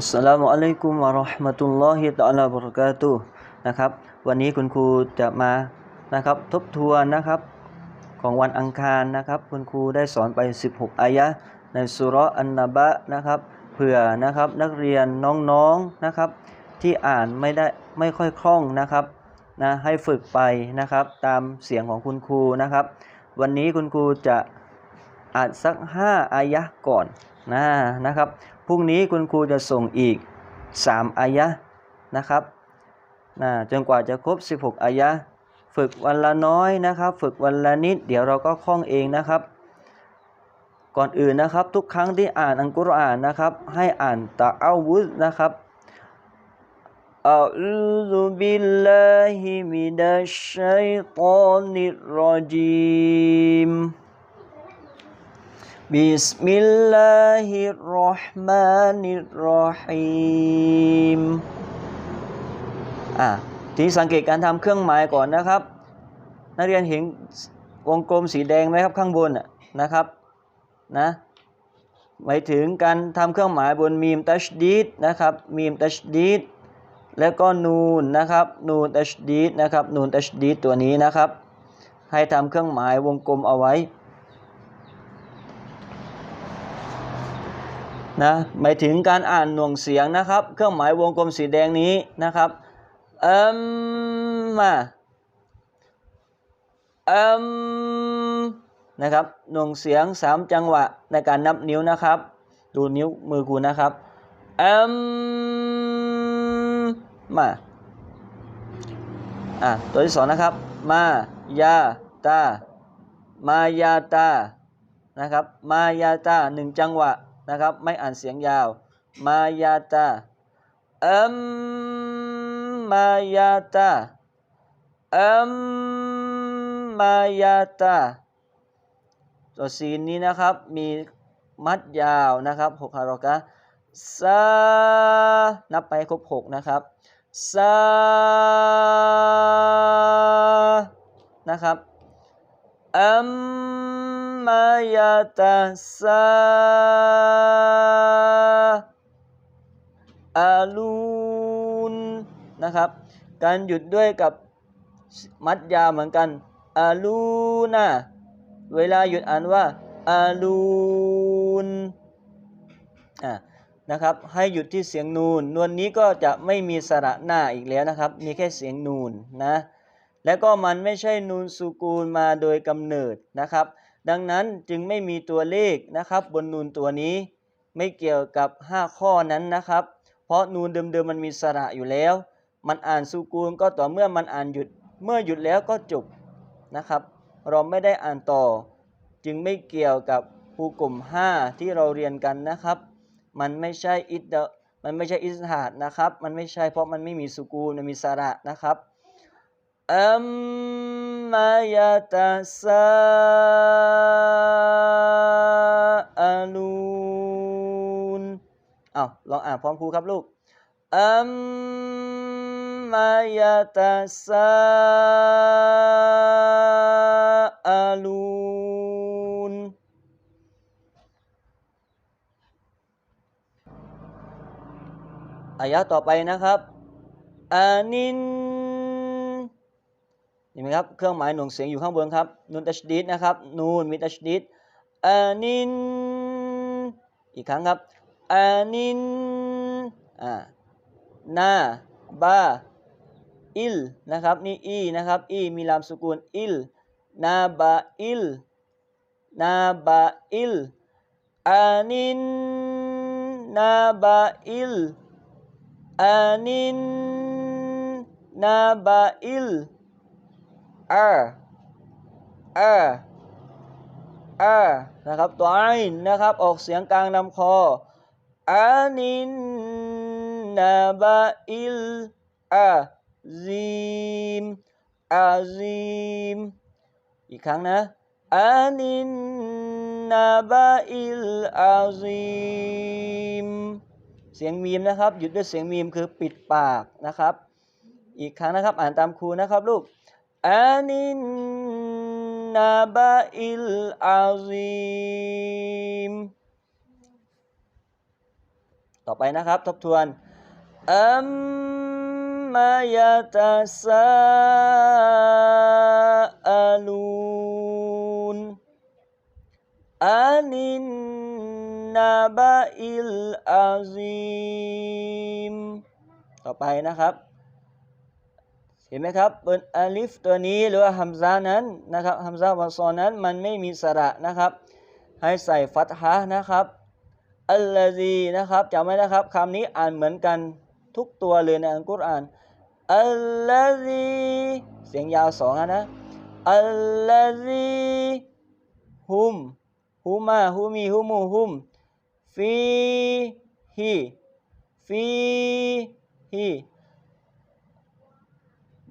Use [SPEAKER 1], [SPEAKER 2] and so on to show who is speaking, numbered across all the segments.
[SPEAKER 1] อัสลามุอะลัยกุมวะราะห์มะตุลลอฮิตะอาลาบะเราะกาตุนะครับวันนี้คุณครูจะมานะครับทบทวนนะครับของวันอังคารนะครับ คุณครูได้สอนไป 16 อายะในสุรอันนบะนะครับเผื่อนะครับนักเรียนน้องๆนะครับ ที่อ่านไม่ได้ไม่ค่อยคล่องนะครับนะให้ฝึกไปนะครับ ตามเสียงของคุณครูนะครับ วันนี้คุณครูจะอ่านสัก 5 อายะก่อนนะนะครับ พรุ่งนี้คุณครูจะส่งอีก 3 อายะนะครับนะจนกว่าจะครบ 16 อายะ ฝึกวันละน้อยนะครับ ฝึกวันละนิด เดี๋ยวเราก็คล่องเองนะครับ ก่อนอื่นนะครับ ทุกครั้งที่อ่านอัลกุรอานนะครับ ให้อ่านตะอาวุธนะครับอัลลอฮฺ بسم الله الرحمن الرحيم อ่ะทีนี้สังเกตการทำเครื่องหมายก่อนนะครับ นักเรียนเห็นวงกลมสีแดงไหมครับข้างบนน่ะนะครับนะหมายถึงการทำเครื่องหมายบนมีมตัชดีดนะครับมีมตัชดีดแล้วก็นูนนะครับนูนตัชดีดนะครับนูนตัชดีดตัวนี้นะครับ ให้ทำเครื่องหมายวงกลมเอาไว้ นะหมายถึงการอ่านหน่วงเสียงนะครับ เครื่องหมายวงกลมสีแดงนี้นะครับเอิมมาเอิมนะครับหน่วงเสียงสามจังหวะในการนับนิ้วนะครับ ดูนิ้วมือกูนะครับเอิมมาอะตัวที่สองนะครับ มายาตามายาตานะครับ มายาตาหนึ่งจังหวะ นะครับ ไม่อ่านเสียงยาว มายาตาอิมมายาตาอิมมายาตาตัวซีนนี้นะครับ มีมัดยาวนะครับหกฮารอกะซานับไปครบหกนะครับซานะครับอัม มายาตาซาอาลูนนะครับ การหยุดด้วยกับมัดยาเหมือนกันอาลูนะเวลาหยุดอ่านว่าอาลูนอ่านะครับ ให้หยุดที่เสียงนูน นวลนนี้ก็จะไม่มีสระหน้าอีกแล้วนะครับ มีแค่เสียงนูนนะ แล้วก็มันไม่ใช่นูนสุกูลมาโดยกำเนิดนะครับ ดังนั้นจึงไม่มีตัวเลขนะครับ บนนูนตัวนี้ ไม่เกี่ยวกับ 5 ข้อนั้นนะครับ เพราะนูนเดิมๆมันมีสระอยู่แล้ว มันอ่านสุกูลก็ต่อเมื่อมันอ่านหยุดเมื่อหยุดแล้วก็จบนะครับ เราไม่ได้อ่านต่อ จึงไม่เกี่ยวกับภูกลุ่ม 5 ที่เราเรียนกันนะครับ มันไม่ใช่อิดเดมันไม่ใช่อิสหาดนะครับ มันไม่ใช่เพราะมันไม่มีสุกูลมันมีสระนะครับ อัมมายาตาซาอาลูนอ้าวลองอ่านพร้อมครูครับลูกอัมมายาตาซาอาลูนอายะต่อไปนะครับอานิน ห็นไหมครับ เครื่องหมายหน่วงเสียงอยู่ข้างบนครับ นูนตัชดีดนะครับ นูนมีตัชดีดอานิน อีกครั้งครับอานินอ่านาบาอิลนะครับ นี่อีนะครับ อีมีลามสกุลอิลนาบาอิลนาบาอิลอานินนาบาอิลอานินนาบาอิล เอาอาอานะครับตัวไอนะครับ ออกเสียงกลางลำคออานินนาบาอิลอาซีมอาซีมอีกครั้งนะอานินนาบาอิลอาซีมเสียงมีมนะครับ หยุดด้วยเสียงมีมคือปิดปากนะครับ อีกครั้งนะครับ อ่านตามครูนะครับลูก อานินนาบาอิลอาซีมต่อไปนะครับ ทบทวนอัมมายาตาซาอาลูนอานินนาบะอิลอาซิมต่อไปนะครับ เห็นไหมครับบนอาลิฟตัวนี้หรือว่าฮัมซานั้นนะครับฮัมซาวาซอนั้นมันไม่มีสระนะครับ ให้ใส่ฟัตฮะนะครับอัลลาซีนะครับจำไว้นะครับคำนี้อ่านเหมือนกันทุกตัวเลยในอัลกุรอานอัลลาซีเสียงยาวสองนะอัลลาซีฮุมฮุมาฮุมีฮุมูฮุมฟีฮีฟีฮี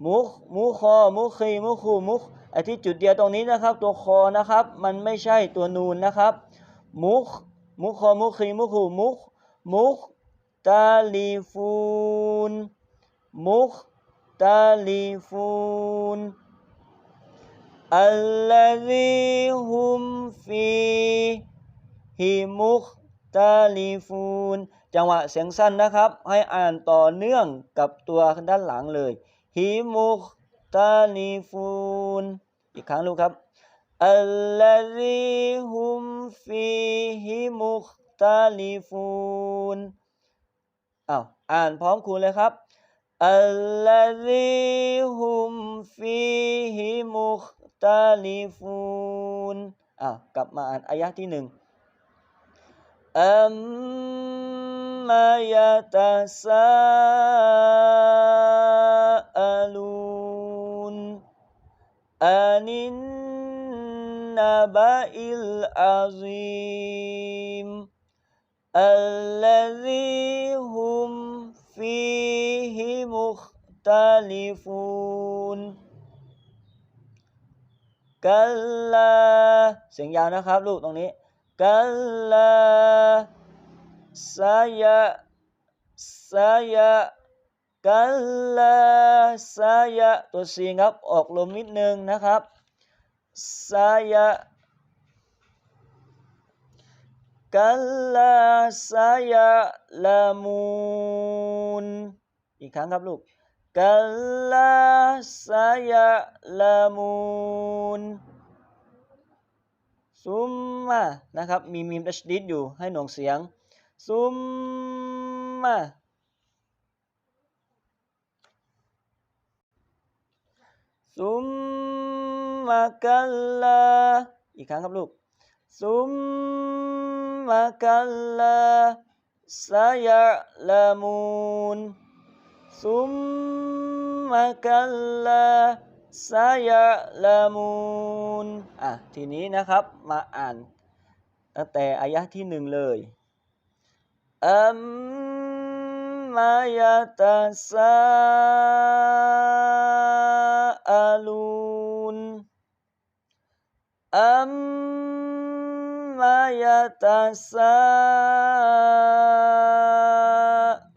[SPEAKER 1] มุคมุคอมุคีมุคูมุคไอที่จุดเดียวตรงนี้นะครับ ตัวคอนะครับ มันไม่ใช่ตัวนูนนะครับ มุคมุคอมุคีมุคูมุคมุคตาลีฟูนมุคตาลีฟูนอัลลซีฮุมฟีฮิมุคตาลีฟูนจังหวะเสียงสั้นนะครับ ให้อ่านต่อเนื่องกับตัวด้านหลังเลย ฮิมุคตาลีฟูนอีกครั้งลูกครับอัลลซีฮุมฟีฮิมุคตาลีฟูนอ้าวอ่านพร้อมครูเลยครับอัลลซีฮุมฟีฮิมุคตาลีฟูนอ้าวกลับมาอ่านอายะที่หนึ่ง อัมมายาตาซาอาลูนอานินนาบะอิลอาซิม الذي هم فيه مختلفون กัลลาเสียงยาวนะครับลูกตรงนี้ กัลลาสายะสายกัลลาสายะตัวซีครับออกลมนิดนึงนะครับสายะกัลลาสายะลามูนอีกครั้งครับลูกกัลลาสายะลามูน ซุมมานะครับ มีมีมตัชดิดอยู่ให้หน่วงเสียง ซุมมาซุมมากัลลาอีกครั้งครับลูกซุมมากัลลาสายะลามูนซุมมากัลลา สายะลามูนอะ ทีนี้นะครับ มาอ่านตั้งแต่อายะที่หนึ่งเลยอัมมายาตาซาอาลูนอัมมายาตาซา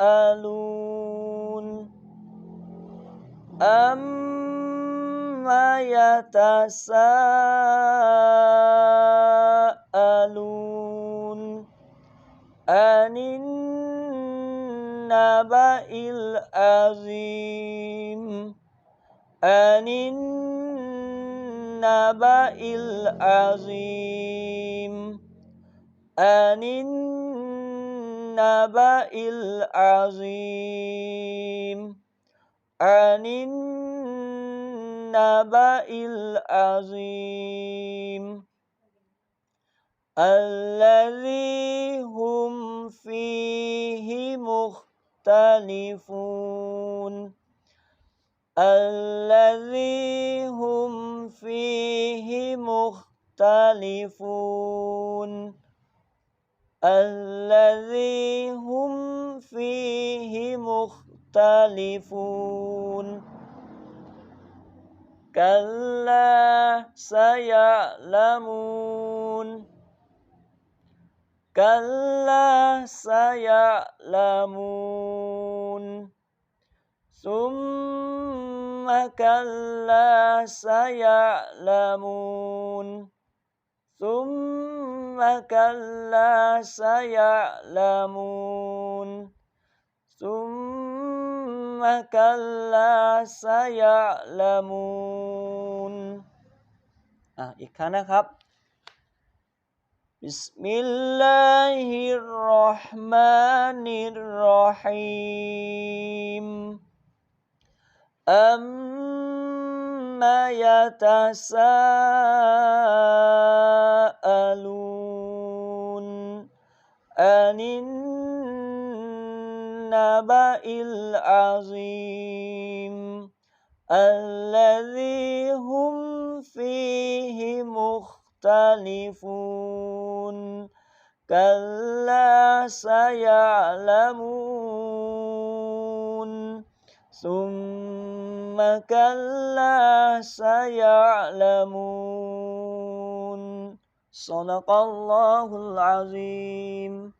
[SPEAKER 1] อาลูนอัม มายาตาซาอาลูนอ النبأ العظيم. الذي هم فيه مختلفون. الذي هم فيه مختلفون. الذي هم فيه مختلفون. كلا سيعلمون. كلا سيعلمون. ثم كلا سيعلمون. ثم كلا سيعلمون. ثم كلا سيعلمون อ่ะอีกครั้งนะครับ بسم الله الرحمن الرحيم أما يتساءلون عن النبأ العظيم الذي هم فيه مختلفون. كلا سيعلمون. ثم كلا سيعلمون. صدق الله العظيم.